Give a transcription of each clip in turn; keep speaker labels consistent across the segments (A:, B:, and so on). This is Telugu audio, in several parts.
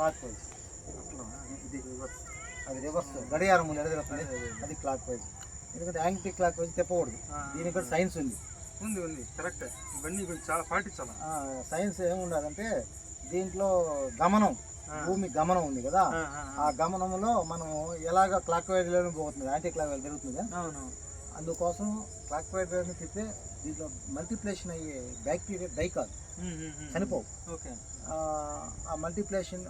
A: క్లాక్ వైజ్ ఇది రివర్స్ అది రివర్స్ గడియారం ముందు ఎడదిరుగుతుంది అది క్లాక్ వైజ్ ఎందుకంటే యాంటీ క్లాక్ వైజ్ తిప్పకూడదు దీనికి కూడా సైన్స్ ఉంది.
B: ఉంది ఉంది. కరెక్ట్ ఇవన్నీ కొంచెం చాలా పాటించాలి?
A: సైన్స్ ఏముండదంటే దీంట్లో గమనం భూమి గమనం ఉంది కదా.
B: ఆ,
A: గమనంలో మనం ఎలాగ క్లాక్ వైజ్లోనే పోతుంది యాంటీ క్లాక్ వైజ్ జరుగుతుంది? అందుకోసం క్లాక్ వైజ్లోనే తిప్పితే దీంట్లో మల్టిప్లేషన్ అయ్యే బ్యాక్టీరియా డై కాదు. చనిపోవు.
B: ఓకే.
A: ఆ, మల్టిప్లేషన్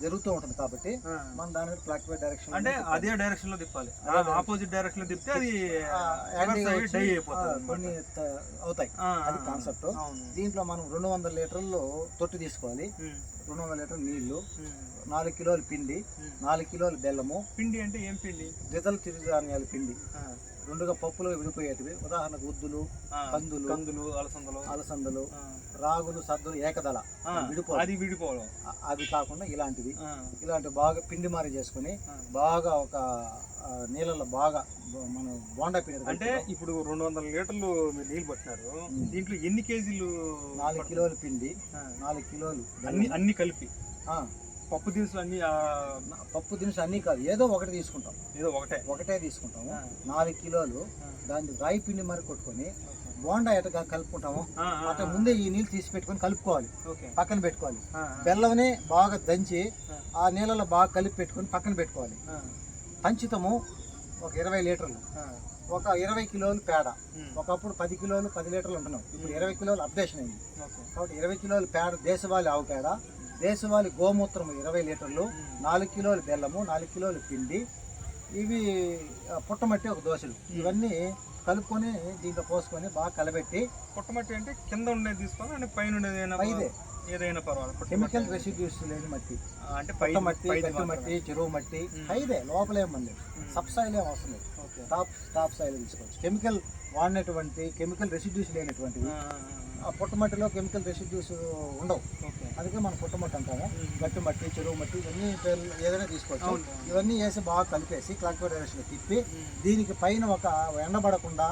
A: జరుగుతూ ఉంటుంది కాబట్టి. మనం దాని మీద క్లాక్ వైజ్ డైరెక్షన్
B: అంటే అదే డైరెక్షన్లో తిప్పాలి. ఆపోజిట్ డైరెక్షన్లో తిప్పితే అది
A: కొన్ని అవుతాయి. అది కాన్సెప్ట్ దీంట్లో మనం రెండు వందల లీటర్లు తొట్టి తీసుకోవాలి. రెండు వందల లీటర్లు
B: నీళ్ళు
A: నాలుగు కిలోలు పిండి. నాలుగు కిలోలు బెల్లము
B: పిండి అంటే ఏం పిండి?
A: ద్వితల చిరుధాన్యాల పిండి. రెండుగా పప్పులు విడిపోయేటివి. ఉదాహరణకు ఉద్దులు కందులు
B: కందులు అలసందలు.
A: అలసందలు రాగులు సద్దులు ఏకదళ.
B: ఆ,
A: విడిపోవాలి
B: అది విడిపోవడం.
A: అవి కాకుండా ఇలాంటివి.
B: ఆ,
A: ఇలాంటి బాగా పిండి మారి చేసుకుని. బాగా ఒక నీళ్ళలో బాగా మనం బోండా పిండి
B: అంటే ఇప్పుడు రెండు వందల లీటర్లు మీరు నీళ్ళు పట్టినారు. దీంట్లో ఎన్ని కేజీలు
A: నాలుగు? కిలోలు పిండి నాలుగు కిలోలు
B: అన్ని అన్ని కలిపి. పప్పు దినుసులు అన్ని
A: పప్పు దినుసు అన్నీ కాదు ఏదో ఒకటి తీసుకుంటాం.
B: ఏదో ఒకటే.
A: ఒకటే తీసుకుంటాము. నాలుగు కిలోలు దాన్ని రాయి పిండి మరి కొట్టుకొని. బోండా ఎటగా కలుపుకుంటాము. అట్లా ముందే ఈ నీళ్ళు తీసి పెట్టుకొని కలుపుకోవాలి. పక్కన పెట్టుకోవాలి. బెల్లంని బాగా దంచి
B: ఆ.
A: నీళ్ళలో బాగా కలిపి పెట్టుకొని పక్కన పెట్టుకోవాలి. పంచితము ఒక ఇరవై లీటర్లు. ఒక ఇరవై కిలోలు పేడ. ఒకప్పుడు పది కిలోలు పది లీటర్లు ఉంటున్నాం. ఇప్పుడు ఇరవై కిలోలు అప్డేషన్ అయింది. కాబట్టి ఇరవై కిలోలు పేడ దేశవాళి ఆవు పేడ. దేశవాళి గోమూత్రం ఇరవై లీటర్లు నాలుగు కిలోలు బెల్లము నాలుగు కిలోలు పిండి. ఇవి పుట్టమట్టి ఒక దోశలు. ఇవన్నీ కలుపుకొని దీంట్లో పోసుకొని బాగా కలబెట్టి
B: పుట్టమట్టి అంటే కింద ఉండేది తీసుకోవాలి? అంటే పైన ఉండేది ఏదైనా పర్వాలేదు.
A: కెమికల్ రెసిడ్యూస్ లేని మట్టి.
B: అంటే పై
A: మట్టి గట్టి. మట్టి చెరువు మట్టి. పైదే లోపలే మంది
B: ఉమ్.
A: సబ్ సాయిల్ ఏం అవసరం లేదు.
B: ఓకే.
A: టాప్ టాప్ సాయిల్ తీసుకోవచ్చు. కెమికల్ వాడినటువంటి కెమికల్ రెసిడ్యూస్ లేనటువంటివి
B: ఆ,
A: పుట్టమట్టిలో కెమికల్ రెసిడ్యూస్ ఉండవు. అందుకే మనం పుట్టమట్టి అంటాము. గట్టి మట్టి చెరువు మట్టి ఇవన్నీ పేర్లు ఏదైనా తీసుకోవచ్చు. ఇవన్నీ వేసి బాగా కలిపేసి క్లాక్ డైరెక్షన్ తిప్పి. దీనికి పైన ఒక ఎండబడకుండా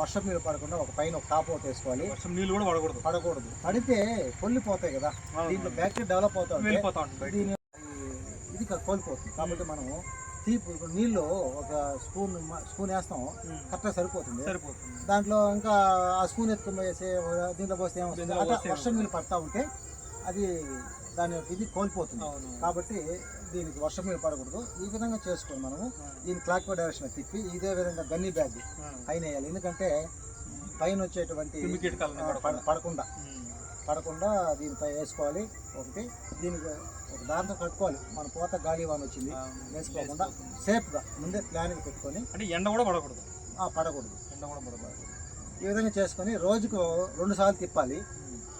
A: వర్షం నీళ్ళు పడకుండా ఒక పైన ఒక టాప్ ఒకటి వేసుకోవాలి
B: వర్షం నీళ్ళు కూడా పడకూడదు
A: పడకూడదు పడితే పొల్లిపోతాయి కదా. దీంట్లో బ్యాక్టీరియా డెవలప్ అవుతా ఉంటే
B: వెళ్ళిపోతా ఉంటుంది బయట
A: దీని ఇది కోల్పోతుంది కాబట్టి మనము తీపి ఇప్పుడు నీళ్ళు ఒక స్పూన్ స్పూన్ వేస్తాము
B: ఉమ్.
A: కరెక్ట్గా సరిపోతుంది.
B: సరిపోతుంది.
A: దాంట్లో ఇంకా ఆ స్పూన్ ఎత్తుకుని వేసి దీంట్లో పోస్తే ఏమవుతుంది అట్లా వర్షం నీళ్ళు పడతా ఉంటే అది దాని యొక్క ఇది కోల్పోతుంది. కాబట్టి దీనికి వర్షం నీళ్ళు పడకూడదు. ఈ విధంగా చేసుకోవాలి మనము దీని క్లాక్ డైరెక్షన్ తిప్పి ఇదే విధంగా గన్నీ బ్యాగ్ పైన వేయాలి ఎందుకంటే పైన వచ్చేటువంటి
B: పడకుండా.
A: పడకుండా దీనిపై వేసుకోవాలి. ఒకటి దీనికి ఒక దాంతో కట్టుకోవాలి. మన పోత గాలి వాన వచ్చింది. వేసుకోకుండా సేఫ్గా ముందే ప్లానింగ్ పెట్టుకొని
B: అంటే ఎండ కూడా పడకూడదు.
A: ఆ, పడకూడదు.
B: ఎండ కూడా పడకూడదు.
A: ఈ విధంగా చేసుకొని రోజుకు రెండు సార్లు తిప్పాలి.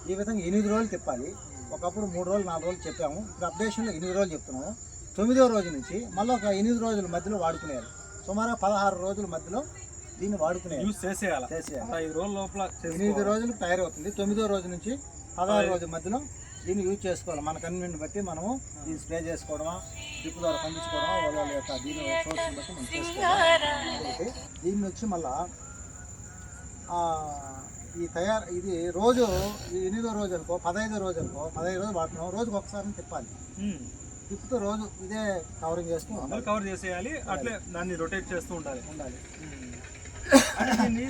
A: ఈ విధంగా ఎనిమిది రోజులు తిప్పాలి. ఒకప్పుడు మూడు రోజులు నాలుగు రోజులు చెప్పాము. ఇప్పుడు అప్డేషన్లో ఎనిమిది రోజులు చెప్తున్నాము. తొమ్మిదో రోజు నుంచి మళ్ళీ ఒక ఎనిమిది రోజుల మధ్యలో వాడుకునేయాలి. సుమారు పదహారు రోజుల మధ్యలో దీన్ని వాడుకునేయాలి.
B: యూజ్ చేసేయాలి.
A: చేసేయాలి.
B: ఐదు రోజుల లోపల
A: ఎనిమిది
B: చేసుకోవాలి.
A: రోజులకు తయారు అవుతుంది తొమ్మిదో రోజు నుంచి పదహారు రోజుల మధ్యలో దీన్ని యూజ్ చేసుకోవాలి. మన కన్వీనియన్ బట్టి మనము దీన్ని స్ప్రే చేసుకోవడమా డ్రిప్ ద్వారా పండించుకోవడమా వాళ్ళ యొక్క దీని సోర్స్ని బట్టి మనం చేసుకోవాలి. దీన్ని వచ్చి మళ్ళా ఈ తయారు ఇది రోజు ఎనిమిదో రోజు అనుకో పదహైదో రోజు అనుకో పదహైదు రోజులు వాడుతున్నాం. రోజుకి ఒకసారి తిప్పాలి. తిప్పుతూ రోజు ఇదే కవరింగ్ చేస్తూ
B: కవర్ చేసేయాలి అట్లే దాన్ని రొటేట్ చేస్తూ ఉండాలి.
A: ఉండాలి.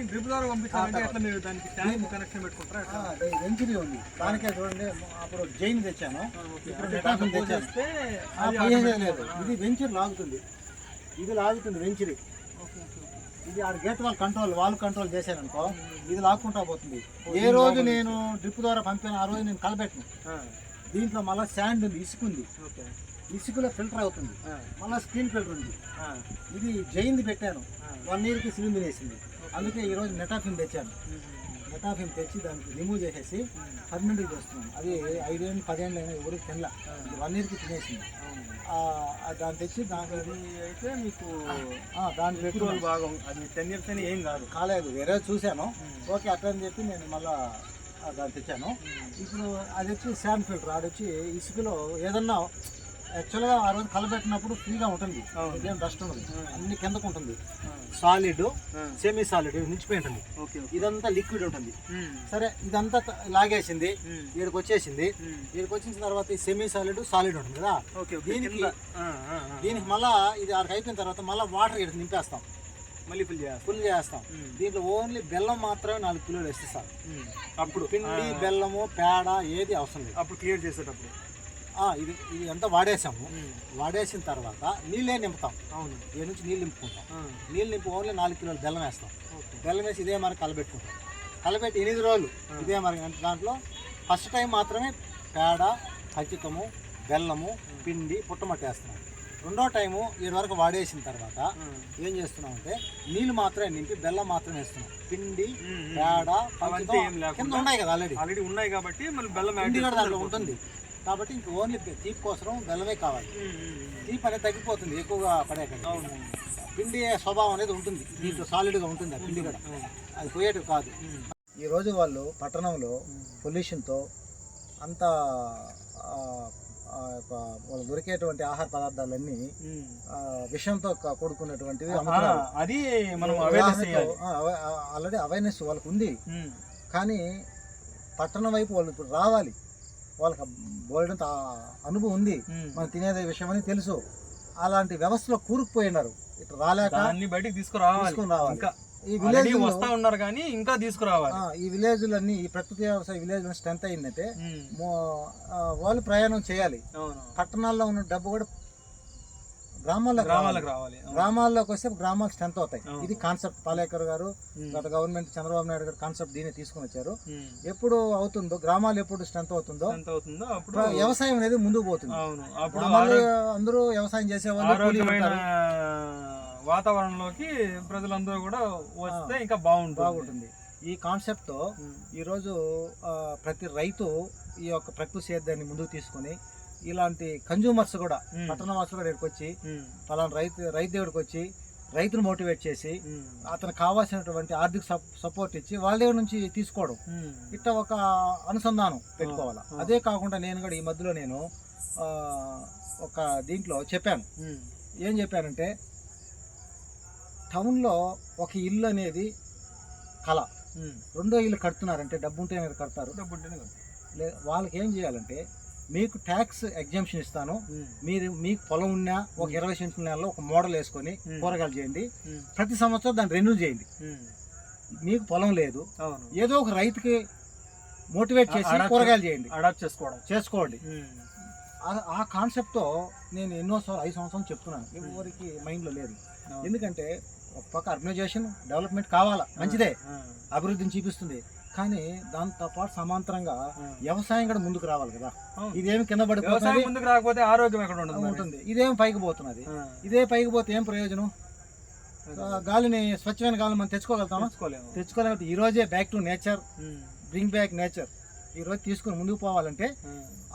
B: డ్రిప్ ద్వారా పంపించాలంటే ఎట్లా మీరు దానికి ట్యాంక్ కనెక్షన్ పెట్టుకుంటారా
A: ఆ, వెంచురీ ఉంది. దానికే చూడండి అప్పుడు జైన్ తెచ్చాను.
B: ఆ.
A: ఇప్పుడు ఆ, లేదు. ఇది వెంచర్ లాగుతుంది. ఇది లాగుతుంది వెంచరీ. ఇది ఆడ gate valve control valve control చేశాను అనుకో ఇది లాక్కుంటా పోతుంది. ఏ రోజు నేను డ్రిప్ ద్వారా పంపాను ఆ రోజు నేను కలబెట్టను
B: ఆ,
A: దీంట్లో మళ్ళీ శాండ్ ఉంది ఇసుకుంది.
B: ఓకే.
A: ఇసుకలో ఫిల్టర్ అవుతుంది. మళ్ళీ స్క్రీన్ ఫిల్టర్ ఉంది. ఇది జైన్ది పెట్టాను. వన్ ఇయర్కి సిలిండర్ వేసింది. అందుకే ఈరోజు నెటాఫిన్ తెచ్చాను. నెటాఫిన్ తెచ్చి దానికి రిమూవ్ చేసేసి పర్మనెంట్గా చేస్తున్నాను. అది ఐదేళ్ళు పదేళ్ళు అయినా ఎవరికి తినలా. వన్ ఇయర్కి తినేసింది. దాన్ని తెచ్చి దాంట్లో
B: అది అయితే మీకు
A: పెట్టి
B: రోజులు బాగా అది టెన్ ఇయర్స్ అయినా ఏం కాదు.
A: కాలేదు. వేరే చూశాను. ఓకే అట్లా అని చెప్పి నేను మళ్ళా దాన్ని తెచ్చాను. ఇప్పుడు అది వచ్చి శాండ్ ఫిల్టర్. అది వచ్చి ఇసుకలో ఏదన్నా యాక్చువల్గా ఆ రోజు కలబెట్టినప్పుడు ఫ్రీగా ఉంటుంది. ఏం డస్ట్ ఉండదు. అన్ని కిందకు ఉంటుంది. సాలిడ్ సెమీ సాలిడ్ నిలిచిపోయి ఉంటుంది. ఇదంతా లిక్విడ్ ఉంటుంది. సరే ఇదంతా లాగేసింది. వీడికి వచ్చేసింది వీడికి వచ్చిన తర్వాత ఈ సెమీ సాలిడ్ సాలిడ్ ఉంటుంది కదా? దీనికి- దీనికి మళ్ళా ఇది ఆడికి అయిపోయిన తర్వాత మళ్ళీ వాటర్ ఇక్కడ నింపేస్తాం.
B: మళ్ళీ ఫిల్ చేయాలి
A: ఫుల్ చేస్తాం. దీంట్లో ఓన్లీ బెల్లం మాత్రమే నాలుగు కిలోలు వేస్తాం
B: ఉమ్, అప్పుడు.
A: పిండి బెల్లము పేడ ఏది అవసరం లేదు.
B: అప్పుడు క్లియర్ చేసేటప్పుడు.
A: ఇది ఇది అంతా వాడేసాము. వాడేసిన తర్వాత నీళ్ళే నింపుతాం.
B: అవును.
A: దీని నుంచి నీళ్ళు నింపుకుంటాం. నీళ్ళు నింపి ఓన్లీ నాలుగు కిలోలు బెల్లం వేస్తాం. బెల్లం వేసి ఇదే మరి కలబెట్టుకుంటాం కలబెట్టి ఎనిమిది రోజులు ఇదే మరి అంటే దాంట్లో ఫస్ట్ టైం మాత్రమే పేడ ఖచ్చితము బెల్లము పిండి పుట్టమట్టి వేస్తున్నాం. రెండో టైము ఈ వరకు వాడేసిన తర్వాత ఏం చేస్తున్నాం అంటే నీళ్ళు మాత్రమే నింపి బెల్లం మాత్రమే వేస్తున్నాం. పిండి. పేడ కింద ఉన్నాయి కదా ఆల్రెడీ
B: ఆల్రెడీ ఉన్నాయి కాబట్టి మళ్ళీ బెల్లం.
A: ఉంటుంది. కాబట్టి ఇంక ఓన్లీ తీపి కోసం బెల్లమే కావాలి. తీపి అనేది తగ్గిపోతుంది ఎక్కువగా పడే కంటే.
B: అవును.
A: పిండి స్వభావం అనేది ఉంటుంది దీంట్లో సాలిడ్గా ఉంటుంది ఆ పిండి కూడా. అది పోయేటివి కాదు.
B: ఉమ్,
A: ఈ రోజు వాళ్ళు పట్టణంలో. పొల్యూషన్తో అంత దొరికేటువంటి ఆహార పదార్థాలన్నీ విషంతో కూడుకున్నటువంటివి
B: అది మనం
A: ఆల్రెడీ అవేర్నెస్ వాళ్ళకు ఉంది కానీ పట్టణం వైపు వాళ్ళు ఇప్పుడు రావాలి. వాళ్ళకి బోల్డంత అనుభవం ఉంది. మనం తినేదే విషయం అని తెలుసు. అలాంటి వ్యవస్థలో కూరుకుపోయినారు. ఇట్లా రాలేక
B: దాన్ని బయటికి తీసుకురావాలి. ఇంకా
A: ఈ విలేజ్
B: వస్తా ఉన్నారు కానీ ఇంకా తీసుకురావాలి.
A: ఈ విలేజ్లన్నీ ఈ ప్రకృతి వ్యవసాయ విలేజ్ స్ట్రెంత్ అయిందంటే వాళ్ళు ప్రయాణం చేయాలి. పట్టణాల్లో ఉన్న డబ్బు కూడా గ్రామాల్లో
B: గ్రామాలకు రావాలి.
A: గ్రామాల్లోకి వస్తే గ్రామాలు స్ట్రెంత్ అవుతాయి. ఇది కాన్సెప్ట్ పాలేకర్ గారు గత గవర్నమెంట్ చంద్రబాబు నాయుడు గారు కాన్సెప్ట్ దీన్ని తీసుకుని వచ్చారు. ఎప్పుడు అవుతుందో గ్రామాలు ఎప్పుడు స్ట్రెంత్ అవుతుందో
B: అప్పుడు
A: వ్యవసాయం అనేది ముందుకు పోతుంది అందరూ వ్యవసాయం చేసే వాళ్ళు కూలీలు
B: ఆరోగ్యమైన
A: ఉంటారు.
B: వాతావరణంలోకి ప్రజలందరూ కూడా వస్తే ఇంకా బాగుంటుంది
A: బాగుంటుంది ఈ కాన్సెప్ట్తో
B: ఉమ్,
A: ఈరోజు ప్రతి రైతు ఈ యొక్క ప్రకృతి సేద్యాన్ని ముందుకు తీసుకొని ఇలాంటి కన్జ్యూమర్స్ కూడా పట్టణ వాసులు కూడా ఇక్కడికి వచ్చి పలానా రైతు రైతు దగ్గరికి వచ్చి రైతును మోటివేట్ చేసి అతనికి కావాల్సినటువంటి ఆర్థిక సప్- సపోర్ట్ ఇచ్చి వాళ్ళ దగ్గర నుంచి తీసుకోవడం. ఇట్లా ఒక అనుసంధానం పెట్టుకోవాలి. అదే కాకుండా నేను కూడా ఈ మధ్యలో నేను ఒక దీంట్లో చెప్పాను. ఏం చెప్పానంటే టౌన్లో ఒక ఇల్లు అనేది కళ. రెండో ఇల్లు కడుతున్నారంటే డబ్బు ఉంటే మీరు కడతారు.
B: డబ్బు ఉంటేనే.
A: లే వాళ్ళకి ఏం చేయాలంటే మీకు ట్యాక్స్ ఎగ్జామ్షన్ ఇస్తాను. మీరు మీకు పొలం ఉన్నా ఒక ఇరవై సెంట్ల నెలలో ఒక మోడల్ వేసుకొని. కూరగాయలు చేయండి. ప్రతి సంవత్సరం దాన్ని రెన్యూ చేయండి. మీకు పొలం లేదు. ఏదో ఒక రైతుకి మోటివేట్ చేసి కూరగాయలు చేయండి.
B: అడాప్ట్ చేసుకోవడం.
A: చేసుకోండి. ఆ- కాన్సెప్ట్తో నేను ఎన్నో సార్లు ఐదు సంవత్సరాలు చెప్తున్నాను. ఎవరికి మైండ్లో లేదు. ఎందుకంటే ఒక పక్క అర్గనైజేషన్ డెవలప్మెంట్ కావాలా? మంచిదే. అభివృద్ధిని చూపిస్తుంది. కానీ దాంతో పాటు సమాంతరంగా. వ్యవసాయం కూడా ముందుకు రావాలి కదా. ఇదేమి కింద పడిపోతుంది?
B: ముందుకు రాకపోతే ఆరోగ్యం ఎక్కడ?
A: ఉంటుంది. ఇదేం పైకి పోతున్నది? ఇదే పైకి పోతే ఏం ప్రయోజనం? గాలిని స్వచ్ఛమైన గాలిని మనం తెచ్చుకోగలుగుతామా?
B: తెచ్చుకోలేము.
A: ఈ రోజే back to nature bring back nature. ఈ రోజు తీసుకుని ముందుకు పోవాలంటే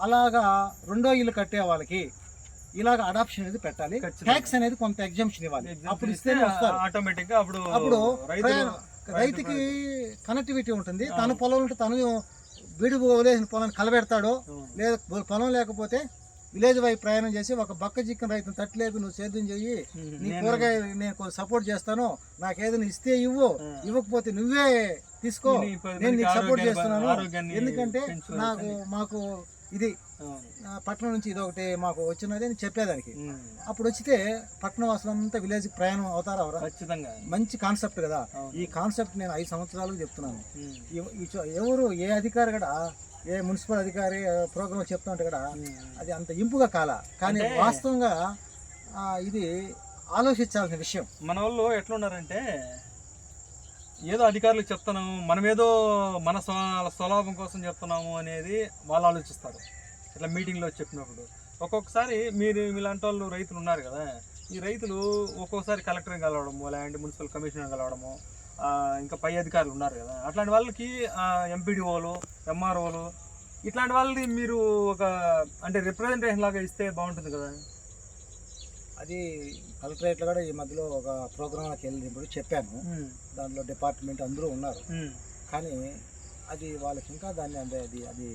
A: అలాగా రెండో ఇల్లు కట్టే వాళ్ళకి ఇలాగ అడాప్షన్ అనేది పెట్టాలి. ట్యాక్స్ అనేది కొంత ఎగ్జామ్షన్ ఇవ్వాలి. అప్పుడు
B: ఇస్తే
A: ఇస్తేనే వస్తారు.
B: ఆటోమేటిక్గా అప్పుడు
A: అప్పుడు రైతుకి కనెక్టివిటీ ఉంటుంది తన. పొలం ఉంటే తను విడి వదిలేసిన పొలాన్ని కలబెడతాడు. లేదా పొలం లేకపోతే విలేజ్ వైపు ప్రయాణం చేసి ఒక బక్క చిక్కన రైతుని తట్లేపి నువ్వు సేద్యం చెయ్యి నీ కూరగాయ నేను సపోర్ట్ చేస్తాను నాకు ఏదైనా ఇస్తే ఇవ్వు. ఇవ్వకపోతే నువ్వే తీసుకో
B: నేను
A: నీకు సపోర్ట్ చేస్తున్నాను ఎందుకంటే నాకు. మాకు ఇది పట్టణం నుంచి ఇది ఒకటి మాకు వచ్చినది అని చెప్పేదానికి. అప్పుడు వచ్చితే పట్టణ వాసులంతా విలేజ్ ప్రయాణం అవుతారా అవరా
B: ఖచ్చితంగా.
A: మంచి కాన్సెప్ట్ కదా. ఈ కాన్సెప్ట్ నేను ఐదు సంవత్సరాలకు చెప్తున్నాను. ఎవరు ఏ అధికారి కూడా ఏ మున్సిపల్ అధికారి ప్రోగ్రామ్ చెప్తా ఉంటే కూడా. అది అంత ఇంపుగా కాల. కానీ వాస్తవంగా ఇది ఆలోచించాల్సిన విషయం.
B: మన వాళ్ళు ఎట్లున్నారంటే ఏదో అధికారులకు చెప్తున్నాము మనమేదో మన స్వలాభం కోసం చెప్తున్నాము అనేది వాళ్ళు ఆలోచిస్తారు. ఇట్లా మీటింగ్లో చెప్పినప్పుడు. ఒక్కొక్కసారి మీరు ఇలాంటి వాళ్ళు రైతులు ఉన్నారు కదా ఈ రైతులు ఒక్కొక్కసారి కలెక్టర్ కలవడము లేదంటే మున్సిపల్ కమిషనర్ కలవడము ఇంకా పై అధికారులు ఉన్నారు కదా అట్లాంటి వాళ్ళకి ఎంపీడీఓలు ఎంఆర్ఓలు ఇట్లాంటి వాళ్ళని మీరు ఒక అంటే రిప్రజెంటేషన్ లాగా ఇస్తే బాగుంటుంది కదా?
A: అది కలెక్టరేట్లో కూడా ఈ మధ్యలో ఒక ప్రోగ్రామ్కి వెళ్ళినప్పుడు చెప్పాను. దాంట్లో డిపార్ట్మెంట్ అందరూ ఉన్నారు. కానీ అది వాళ్ళకి ఇంకా దాన్ని అంటే అది అది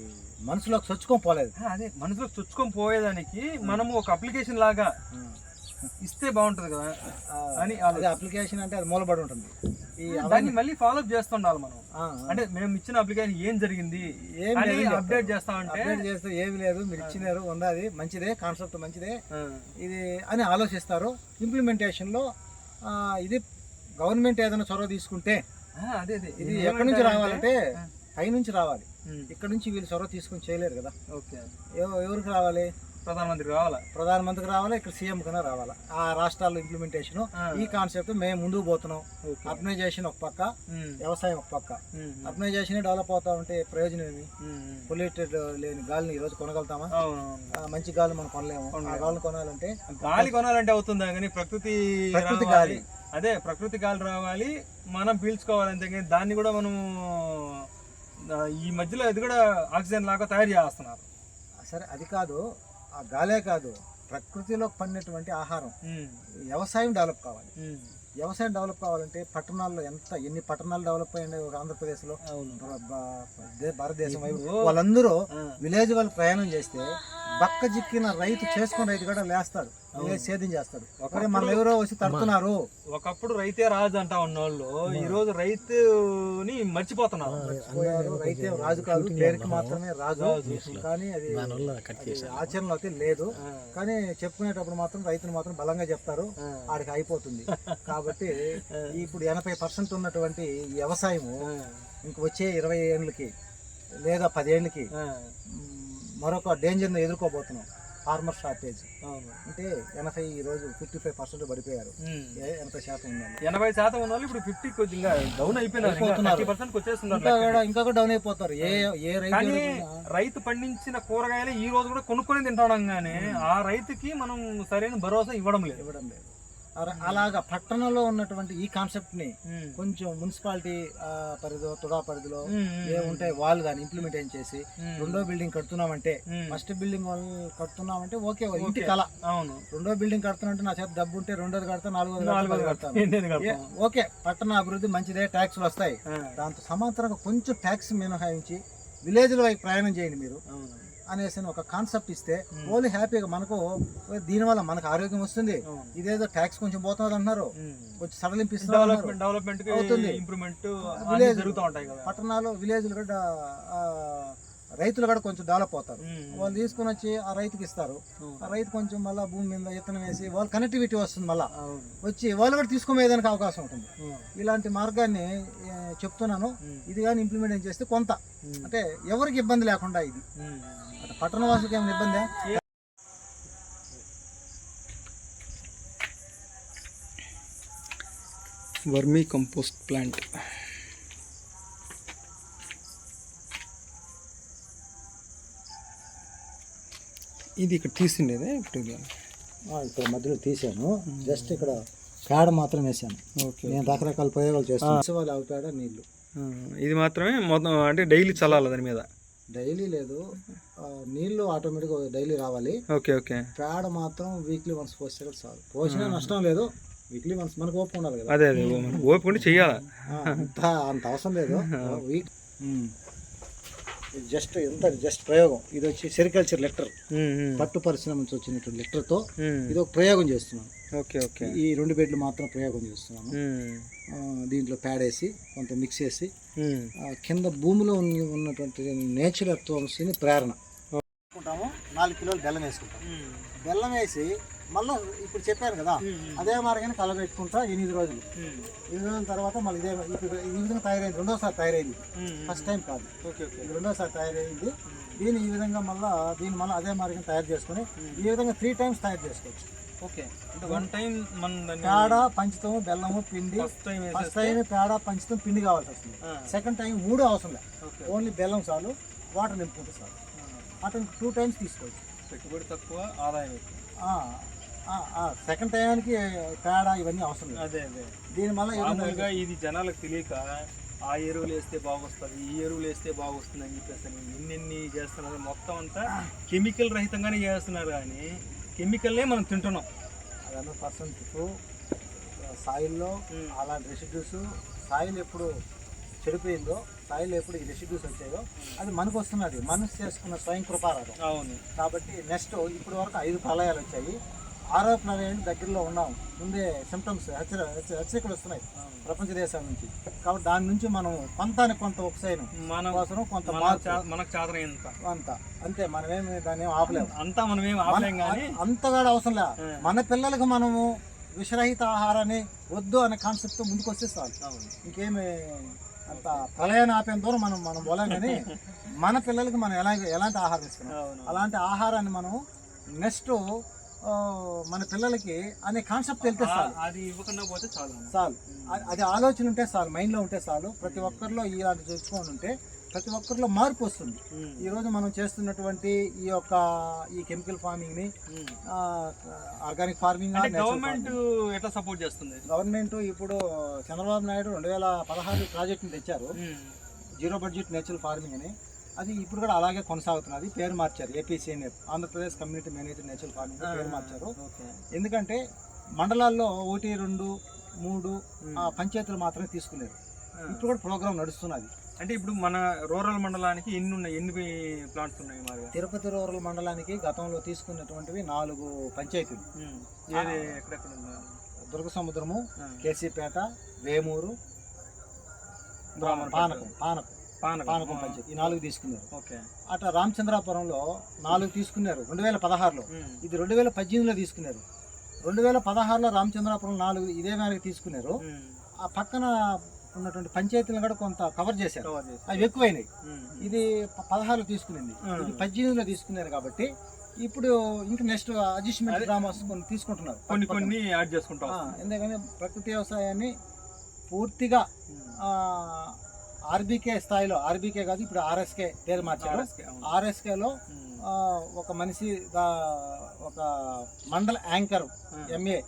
A: మనసులోకి చొచ్చుకొని పోలేదు.
B: అదే మనసులో చొచ్చుకొని పోయేదానికి మనము ఒక అప్లికేషన్ లాగా ఇస్తే బాగుంటది కదా. అని
A: అది అప్లికేషన్ అంటే అది మూలబడి ఉంటుంది. ఈ
B: దాన్ని మళ్ళీ ఫాలో అప్ చేస్తుండాలి మనం. అంటే మేము ఇచ్చిన అప్లికేషన్ ఏం జరిగింది
A: ఏం
B: అని
A: లేదు చెప్తారు.
B: అప్డేట్ చేస్తామంటే
A: అప్డేట్ చేస్తే ఏమి లేదు మీరు ఇచ్చినారు ఉన్నది మంచిదే కాన్సెప్ట్ మంచిదే. ఇది అని ఆలోచిస్తారు. ఇంప్లిమెంటేషన్లో ఇది గవర్నమెంట్ ఏదైనా చొరవ తీసుకుంటే
B: అదే అదే.
A: ఇది ఎక్కడి నుంచి రావాలంటే పై నుంచి రావాలి. ఇక్కడ నుంచి వీళ్ళు చొరవ తీసుకొని చేయలేరు కదా.
B: ఓకే.
A: ఎవ- ఎవరికి రావాలి?
B: ప్రధానమంత్రి రావాలా?
A: ప్రధానమంత్రికి రావాలి ఇక్కడ సీఎం కన్నా రావాలి. ఆ రాష్ట్రాల్లో ఇంప్లిమెంటేషన్. ఈ కాన్సెప్ట్ మేము ముందుకు పోతున్నాం. అర్బనైజేషన్ ఒక పక్క వ్యవసాయం ఒక పక్క. అర్బనైజేషన్ డెవలప్ అవుతా ఉంటే ప్రయోజనం ఏమి. పొల్యూటెడ్ లేని గాలిని ఈరోజు కొనగలుగుతామా?
B: అవునవును.
A: ఆ, మంచి గాలి మనం కొనలేము. ఆ గాలిని కొనాలంటే
B: గాలి కొనాలంటే అవుతుందా? కానీ ప్రకృతి
A: ప్రకృతి. గాలి.
B: అదే ప్రకృతి గాలి రావాలి. మనం పీల్చుకోవాలి అంతే దాన్ని కూడా మనం ఈ మధ్యలో ఇది కూడా ఆక్సిజన్ లాగా తయారు చేస్తున్నారు.
A: సరే అది కాదు. ఆ గాలే కాదు ప్రకృతిలో పండినటువంటి ఆహారం. వ్యవసాయం డెవలప్ కావాలి. వ్యవసాయం డెవలప్ కావాలంటే పట్టణాల్లో ఎంత ఎన్ని పట్టణాలు డెవలప్ అయ్యాయి ఒక ఆంధ్రప్రదేశ్లో? భారతదేశం వాళ్ళందరూ విలేజ్ వాళ్ళు ప్రయాణం చేస్తే బక్క జిక్కిన రైతు చేసుకున్న రైతు కూడా లేస్తాడు. సేద్యం చేస్తాడు. ఒకరే మన ఎవరో వచ్చి తడుతున్నారు
B: ఒకప్పుడు రైతే రాజు అంటా ఉన్నోళ్ళు. ఈ రోజు రైతుని మర్చిపోతున్నారు.
A: రైతే రాజు కాదు పేరుకి మాత్రమే రాజు. కానీ అది ఆచరణలో అయితే లేదు. కానీ చెప్పుకునేటప్పుడు మాత్రం రైతులు మాత్రం బలంగా చెప్తారు. ఆడికి అయిపోతుంది. కాబట్టి ఇప్పుడు ఎనభై పర్సెంట్ ఉన్నటువంటి వ్యవసాయము ఇంక వచ్చే ఇరవై ఏళ్ళకి లేదా పదేళ్ళకి మరొక డేంజర్ని ఎదుర్కోబోతున్నాం. ఫార్మర్ షార్టేజ్ అంటే ఎనభై ఈ రోజు ఫిఫ్టీ ఫైవ్ పర్సెంట్ పడిపోయారు ఎనభై శాతం ఉందండి.
B: ఎనభై శాతం ఉన్న ఇప్పుడు ఫిఫ్టీ కొద్దిగా డౌన్ అయిపోయినారు.
A: ఇంకా కూడా డౌన్ అయిపోతారు. ఏ ఏ రైతు
B: రైతు పండించిన కూరగాయలు ఈ రోజు కూడా కొనుక్కొని తింటాం కానీ ఆ రైతుకి మనం సరైన భరోసా ఇవ్వడం లేదు.
A: ఇవ్వడం లేదు. అలాగా పట్టణంలో ఉన్నటువంటి ఈ
B: కాన్సెప్ట్ని.
A: కొంచెం మున్సిపాలిటీ పరిధిలో తుడా పరిధిలో
B: ఉమ్, ఉమ్,
A: ఏ ఉంటాయి వాళ్ళు కానీ ఇంప్లిమెంటేషన్ చేసి. రెండో బిల్డింగ్ కడుతున్నామంటే. ఫస్ట్ బిల్డింగ్ వాళ్ళు కడుతున్నామంటే ఓకే ఇంటి కళ.
B: అవును.
A: రెండో బిల్డింగ్ కడుతున్నట్టు నా చేత డబ్బు ఉంటే రెండోది కడతా నాలుగోది కడతా, కడతాను? ఓకే పట్టణ అభివృద్ధి మంచిదే ట్యాక్స్లు వస్తాయి. దాంతో సమాంతరంగా కొంచెం ట్యాక్స్ మినహాయించి విలేజ్ల వైపు ప్రయాణం చేయండి మీరు. అనేసి ఒక కాన్సెప్ట్ ఇస్తే ఓన్లీ హ్యాపీగా మనకు దీనివల్ల మనకు ఆరోగ్యం వస్తుంది. ఇదేదో ట్యాక్స్ కొంచెం పోతుంది అంటున్నారు. కొంచెం సడలింపిస్తున్నారు
B: డెవలప్మెంట్ డెవలప్మెంట్కి
A: అవుతుంది.
B: ఇంప్రూవ్మెంట్
A: విలేజ్
B: జరుగుతూ ఉంటాయి కదా
A: పట్టణాలు విలేజ్లు కూడా రైతులు కూడా కొంచెం డెవలప్ అవుతారు. వాళ్ళు తీసుకొని వచ్చి ఆ రైతుకి ఇస్తారు. ఆ రైతు కొంచెం మళ్ళీ భూమి మీద ఇత్తనం వేసి వాళ్ళ కనెక్టివిటీ వస్తుంది మళ్ళీ వచ్చి వాళ్ళు కూడా తీసుకునేదానికి అవకాశం ఉంటుంది. ఇలాంటి మార్గాన్ని చెప్తున్నాను. ఇది కానీ ఇంప్లిమెంట్ చేస్తే కొంత. అంటే ఎవరికి ఇబ్బంది లేకుండా ఇది పట్టణ వాసులకు ఏమైనా ఇబ్బంది?
C: Vermicompost plant. ఇది ఇక్కడ తీసిండేదే ఇప్పుడు ఇది?
A: ఇక్కడ మధ్యలో తీసాను జస్ట్ ఇక్కడ పేడ మాత్రం వేసాను
C: ఓకే
A: నేను రకరకాల ప్రయోగాలు చేస్తాను వాళ్ళు ఆవు పేడ నీళ్ళు.
C: ఆ, ఇది మాత్రమే మొత్తం అంటే డైలీ చల్లాలి దాని మీద.
A: డైలీ లేదు. నీళ్ళు ఆటోమేటిక్గా డైలీ రావాలి.
C: Okay okay.
A: పేడ మాత్రం వీక్లీ వన్స్ పోస్తే చాలు. పోసినా నష్టం లేదు. వీక్లీ వన్స్ మనకు ఓపిక ఉండాలి కదా.
C: అదే అదే ఓపిక ఉండి చెయ్యాలి?
A: అంత అవసరం లేదు. వీక్ జస్ట్ ఎంత జస్ట్ ప్రయోగం. ఇది వచ్చి సెరికల్చర్ లెటర్. పట్టు పరిశ్రమ నుంచి వచ్చినటువంటి లెటర్తో
C: ఉమ్,
A: ఇది ఒక ప్రయోగం చేస్తున్నాను.
C: Okay okay.
A: ఈ రెండు బెడ్లు మాత్రం ప్రయోగం చేస్తున్నాను. దీంట్లో ప్యాడ్ వేసి కొంత మిక్స్ చేసి కింద భూమిలో ఉన్న- ఉన్నటువంటి నేచర్ అట్మాస్ఫియర్ని ప్రేరణ. నాలుగు కిలోలు బెల్లం వేసుకుంటాం. బెల్లం వేసి మళ్ళీ ఇప్పుడు చెప్పాను కదా అదే మార్గాన్ని కలబెట్టుకుంటా ఎనిమిది రోజులు. ఎనిమిది రోజుల తర్వాత మళ్ళీ ఇదే ఇప్పుడు ఈ విధంగా తయారైంది రెండోసారి తయారైంది. ఫస్ట్ టైం కాదు. ఇది రెండోసారి తయారైంది. దీన్ని ఈ విధంగా మళ్ళీ దీన్ని మళ్ళీ అదే మార్గం తయారు చేసుకొని ఈ విధంగా త్రీ టైమ్స్ తయారు చేసుకోవచ్చు.
B: ఓకే. అంటే వన్ టైం మన
A: పేడ పంచుతాము బెల్లము పిండి.
B: ఫస్ట్ టైం
A: పేడ పంచుతాం పిండి కావాల్సి వస్తుంది. సెకండ్ టైం మూడు అవసరం లేదు. ఓన్లీ బెల్లం చాలు వాటర్ నింపుకుంటే చాలు. అతను టూ టైమ్స్ తీసుకోవచ్చు.
B: పెట్టుబడి తక్కువ ఆదాయం ఎక్కువ.
A: సెకండ్ టైంకి పేడ ఇవన్నీ అవసరం
B: అదే అదే.
A: దీని మళ్ళీ ఈ విధంగా
B: మామూలుగా ఇది జనాలకు తెలియక ఆ ఎరువులు వేస్తే బాగొస్తుంది ఈ ఎరువులు వేస్తే బాగొస్తుంది అని చెప్పేసి అని ఎన్నెన్ని చేస్తున్నారు మొత్తం అంతా కెమికల్ రహితంగానే చేస్తున్నారు కానీ కెమికల్లే మనం తింటున్నాం.
A: అదన్న పర్సెంట్. సాయిల్లో అలాంటి రెసిడ్యూస్ సాయిల్ ఎప్పుడు చెడిపోయిందో సాయిల్ ఎప్పుడు ఈ రెసిడ్యూస్ వచ్చాయో అది మనకు వస్తున్నది. మనసు చేసుకున్న స్వయం కృపారాధం
B: అవును.
A: కాబట్టి నెక్స్ట్ ఇప్పటి వరకు ఐదు ప్రళయాలు వచ్చాయి. ఆరో ప్రళయం దగ్గరలో ఉన్నాం. ముందే సిమ్టమ్స్ హెచ్చరి హెచ్చరికలు వస్తున్నాయి ప్రపంచ దేశాల నుంచి. కాబట్టి దాని నుంచి మనం కొంతానికి కొంత ఒకసైన్.
B: మనం
A: కోసం కొంత
B: మనకు చాదరం ఎంత
A: అంత. అంతే మనమేమి దాన్ని ఏం ఆపలేము
B: అంతా మనం ఏం ఆపలేం కానీ
A: అంతగా అవసరం లే. మన పిల్లలకు మనము విషరహిత ఆహారాన్ని వద్దు అనే కాన్సెప్ట్ ముందుకు వస్తే చాలు ఇంకేమి అంత ప్రళయాన్ని ఆపేంత దూరం మనం మనం పోలేం కానీ మన పిల్లలకి మనం ఎలా ఎలాంటి ఆహారం ఇస్తున్నాం అలాంటి ఆహారాన్ని మనం నెక్స్ట్ మన పిల్లలకి అనే కాన్సెప్ట్ వెళ్తే
B: ఆ-
A: చాలు
B: అది ఇవ్వకుండా పోతే చాలు.
A: చాలు అది- ఆలోచన ఉంటే చాలు మైండ్లో ఉంటే చాలు ప్రతి ఒక్కరిలో ఇలాంటి తెచ్చుకొని ఉంటే ప్రతి ఒక్కరిలో మార్పు వస్తుంది. ఈరోజు మనం చేస్తున్నటువంటి ఈ యొక్క ఈ కెమికల్ ఫార్మింగ్ని
B: ఉమ్.
A: ఆర్గానిక్ ఫార్మింగ్
B: గవర్నమెంట్ ఎట్లా సపోర్ట్ చేస్తుంది
A: గవర్నమెంట్ ఇప్పుడు చంద్రబాబు నాయుడు రెండు వేల పదహారు ప్రాజెక్టుని తెచ్చారు. జీరో బడ్జెట్ నేచురల్ ఫార్మింగ్ అని అది ఇప్పుడు కూడా అలాగే కొనసాగుతున్నది. పేరు మార్చారు APCNF Andhra Pradesh community manager natural farming పేరు మార్చారు. ఎందుకంటే మండలాల్లో ఒకటి రెండు మూడు ఆ పంచాయతీలు మాత్రమే తీసుకునేది. ఇప్పుడు కూడా ప్రోగ్రామ్ నడుస్తున్నది.
B: అంటే ఇప్పుడు మన రూరల్ మండలానికి ఎన్ని ఉన్నాయి? ఎన్ని ప్లాంట్స్ ఉన్నాయి మాదిగా
A: తిరుపతి రూరల్ మండలానికి గతంలో తీసుకున్నటువంటివి నాలుగు పంచాయతీలు.
B: ఎక్కడెక్కడ
A: దుర్గ సముద్రము. కేసీపేట వేమూరు పానకం పానకం.
B: పానకం.
A: పంచాయతీ. ఈ నాలుగు తీసుకున్నారు.
B: ఓకే.
A: అట్లా రామచంద్రాపురంలో నాలుగు తీసుకున్నారు రెండు వేల పదహారులో. ఇది రెండు వేల పద్దెనిమిదిలో తీసుకున్నారు. రెండు వేల పదహారులో రామచంద్రాపురం నాలుగు ఇదే మేరకు తీసుకున్నారు. ఆ పక్కన ఉన్నటువంటి పంచాయతీలను కూడా కొంత కవర్ చేశారు. అవి ఎక్కువైనాయి. ఇది పదహారులో తీసుకునింది. ఇది పద్దెనిమిదిలో తీసుకున్నారు కాబట్టి ఇప్పుడు ఇంకా నెక్స్ట్ అడ్జస్ట్మెంట్ గ్రామర్స్ కొన్ని తీసుకుంటున్నారు.
B: కొన్ని కొన్ని యాడ్ చేసుకుంటాం
A: ఎందుకంటే ప్రకృతి వ్యవసాయాన్ని పూర్తిగా ఆర్బీకే స్థాయిలో ఆర్బీకే కాదు ఇప్పుడు ఆర్ఎస్కే పేరు మార్చారు. ఆర్ఎస్కేలో ఒక మనిషి ఒక మండల యాంకర్ ఎంఏ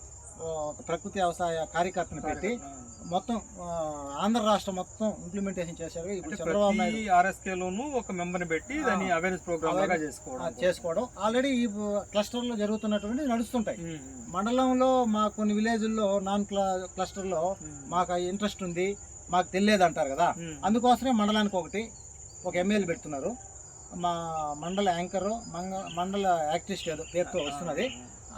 A: ఒక ప్రకృతి వ్యవసాయ కార్యకర్తను పెట్టి మొత్తం ఆంధ్ర రాష్ట్రం మొత్తం ఇంప్లిమెంటేషన్ చేశారు. ఇప్పుడు చంద్రబాబు నాయుడు
B: ప్రతి ఆర్ఎస్కే లోను ఒక మెంబర్ బెట్టి దాన్ని అవేర్నెస్ ప్రోగ్రామ్ లాగా చేసుకోవడం
A: చేసుకోవడం. ఆల్రెడీ ఈ క్లస్టర్లో జరుగుతున్నటువంటి నడుస్తుంటాయి. మండలంలో మా కొన్ని విలేజ్ల్లో నాన్ క్లా క్లస్టర్లో. మాకు ఇంట్రెస్ట్ ఉంది. మాకు తెలియదు అంటారు కదా. అందుకోసమే మండలానికి ఒకటి ఒక ఎమ్మెల్యే పెడుతున్నారు. మా మండల యాంకర్ మండల యాక్టివిస్ట్ ఏదో పేరుతో వస్తున్నది.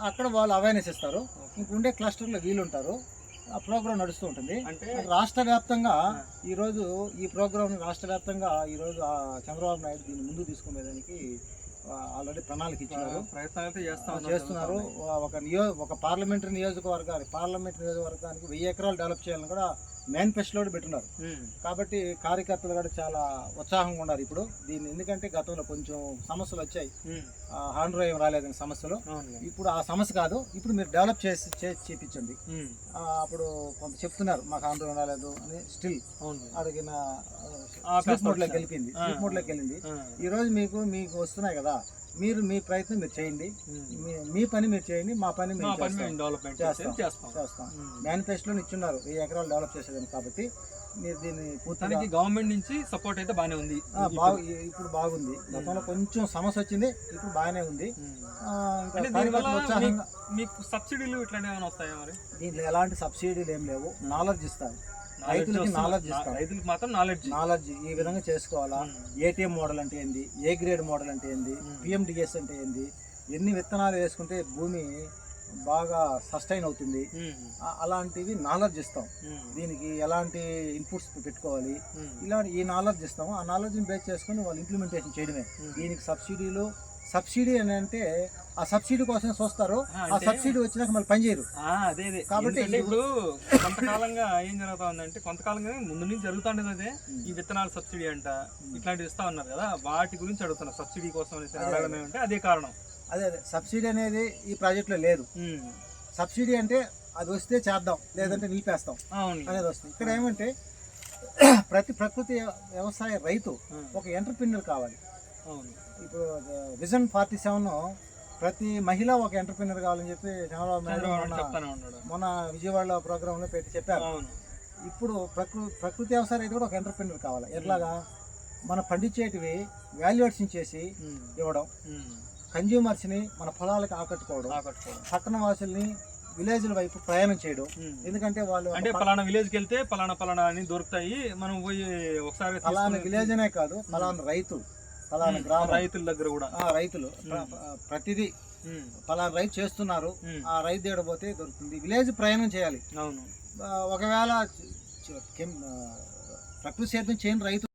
A: అక్కడ వాళ్ళు అవేర్నెస్ ఇస్తారు. ఇంక ఉండే క్లస్టర్లో వీళ్ళు ఉంటారు ఆ ప్రోగ్రామ్ నడుస్తూ ఉంటుంది.
B: అంటే
A: రాష్ట్ర వ్యాప్తంగా ఈరోజు ఈ ప్రోగ్రామ్ రాష్ట్ర వ్యాప్తంగా ఈరోజు ఆ చంద్రబాబు నాయుడు దీన్ని ముందుకు తీసుకునేదానికి ఆల్రెడీ ప్రణాళిక ఇచ్చినారు. చేస్తున్నారు. ఒక నియో ఒక పార్లమెంటరీ నియోజకవర్గానికి పార్లమెంట్ నియోజకవర్గానికి వెయ్యి ఎకరాలు డెవలప్ చేయాలని కూడా మేనిఫెస్టోలో పెట్టున్నారు. కాబట్టి కార్యకర్తలు కూడా చాలా ఉత్సాహంగా ఉన్నారు ఇప్పుడు. దీన్ని ఎందుకంటే గతంలో కొంచెం సమస్యలు వచ్చాయి. ఏం రాలేదని సమస్యలు. ఇప్పుడు ఆ సమస్య కాదు. ఇప్పుడు మీరు డెవలప్ చేసి చేసి చేపించండి. అప్పుడు కొంత చెప్తున్నారు. మాకు ఆంధ్ర రాలేదు అని స్టిల్. అడిగిన స్లీప్ మోడ్లోకి
B: ఆ,
A: స్లీప్ మోడ్లోకి వెళ్ళింది.
B: ఆ.
A: ఈ రోజు మీకు మీకు వస్తున్నాయి కదా. మీరు మీ ప్రయత్నం మీరు చేయండి. మీ- మీ పని మీరు చేయండి మా పని
B: డెవలప్మెంట్
A: చేస్తాం.
B: చేస్తాం.
A: మేనిఫెస్టోలో ఇచ్చున్నారు వెయ్యి ఎకరాలు డెవలప్ చేసేదని కాబట్టి మీరు దీన్ని
B: తనకి గవర్నమెంట్ నుంచి సపోర్ట్ అయితే బాగానే ఉంది.
A: బాగు ఇప్పుడు బాగుంది. గతంలో కొంచెం సమస్య వచ్చింది ఇప్పుడు బాగానే ఉంది.
B: మీకు- సబ్సిడీలు ఇట్లాంటి ఏమైనా వస్తాయా మరి?
A: దీంట్లో ఎలాంటి సబ్సిడీలు ఏం లేవు. నాలెడ్జ్ ఇస్తారు.
B: Knowledge
A: రైతులకి
B: వస్తున్నా-
A: knowledge
B: నా-
A: ఇస్తాం.
B: రైతులకు మాత్రం నాలెడ్జ్.
A: నాలెడ్జ్ ఈ విధంగా చేసుకోవాలా? ఏటీఎం మోడల్ అంటే ఏంది? ఏ గ్రేడ్ మోడల్ అంటే ఏంది. పిఎండిఎస్ అంటే ఏంది? ఎన్ని విత్తనాలు వేసుకుంటే భూమి బాగా సస్టైన్ అవుతుంది? అలాంటివి నాలెడ్జ్ ఇస్తాం. దీనికి ఎలాంటి ఇన్పుట్స్ పెట్టుకోవాలి? ఇలాంటి ఈ నాలెడ్జ్ ఇస్తాము. ఆ నాలెడ్జ్ని బేస్ చేసుకొని వాళ్ళు ఇంప్లిమెంటేషన్ చేయడమే. దీనికి సబ్సిడీలు సబ్సిడీ అని అంటే ఆ సబ్సిడీ కోసం చూస్తారు
B: ఆ, అంటే-
A: సబ్సిడీ వచ్చినాక మళ్ళీ పనిచేయరు
B: అదే అదే.
A: కాబట్టి
B: ఇప్పుడు కొంతకాలంగా ఏం జరుగుతా ఉందంటే కొంతకాలంగా ముందు నుంచి జరుగుతుండేది అదే. ఈ విత్తనాల సబ్సిడీ అంట ఇట్లాంటివి ఇస్తా ఉన్నారు కదా. వాటి గురించి అడుగుతున్నా సబ్సిడీ కోసం అనేసి అడగడం ఏమంటే అదే కారణం.
A: అదే అదే. సబ్సిడీ అనేది ఈ ప్రాజెక్ట్లో లేదు. సబ్సిడీ అంటే అది వస్తే చేద్దాం లేదంటే నిలిపేస్తాం
B: అవును.
A: అనేది వస్తుంది. ఇక్కడ ఏమంటే ప్రతి ప్రకృతి వ్యవసాయ రైతు. ఒక ఎంటర్ప్రినర్ కావాలి.
B: అవును.
A: ఇప్పుడు విజన్ ఫార్టీ సెవెన్ ప్రతి మహిళ ఒక ఎంటర్ప్రినర్ కావాలని చెప్పి చంద్రబాబు నాయుడు
B: చంద్రబాబు
A: మొన్న విజయవాడలో ప్రోగ్రాంలో పెట్టి చెప్పారు. ఇప్పుడు ప్రకృ ప్రకృతి వ్యవసాయ రైతు కూడా ఒక ఎంటర్ప్రినర్ కావాలి. ఎట్లాగా? మన పండించేటివి వాల్యుయేషన్ చేసి. ఇవ్వడం. కన్జ్యూమర్స్ని మన పొలాలకు ఆకట్టుకోవడం.
B: ఆకట్టుకోవడం.
A: పట్టణ వాసుల్ని విలేజ్ల వైపు ప్రయాణం చేయడం. ఎందుకంటే వాళ్ళు
B: అంటే పలానా విలేజ్కి వెళ్తే పలానా పలానా అని దొరుకుతాయి. మనం పోయి ఒకసారి తీసుకుని-
A: విలేజ్ అనే కాదు ఫలానా రైతు
B: ఉమ్,
A: గ్రామం.
B: రైతుల దగ్గర కూడా.
A: ఆ, రైతులు ప్ర- ప్రతిదీ ఫలానా రైతు చేస్తున్నారు ఆ రైతు దగ్గర పోతే దొరుకుతుంది. విలేజ్ ప్రయాణం చేయాలి.
B: అవును.
A: ఒకవేళ ప్రకృతి సేద్యం చేయని రైతు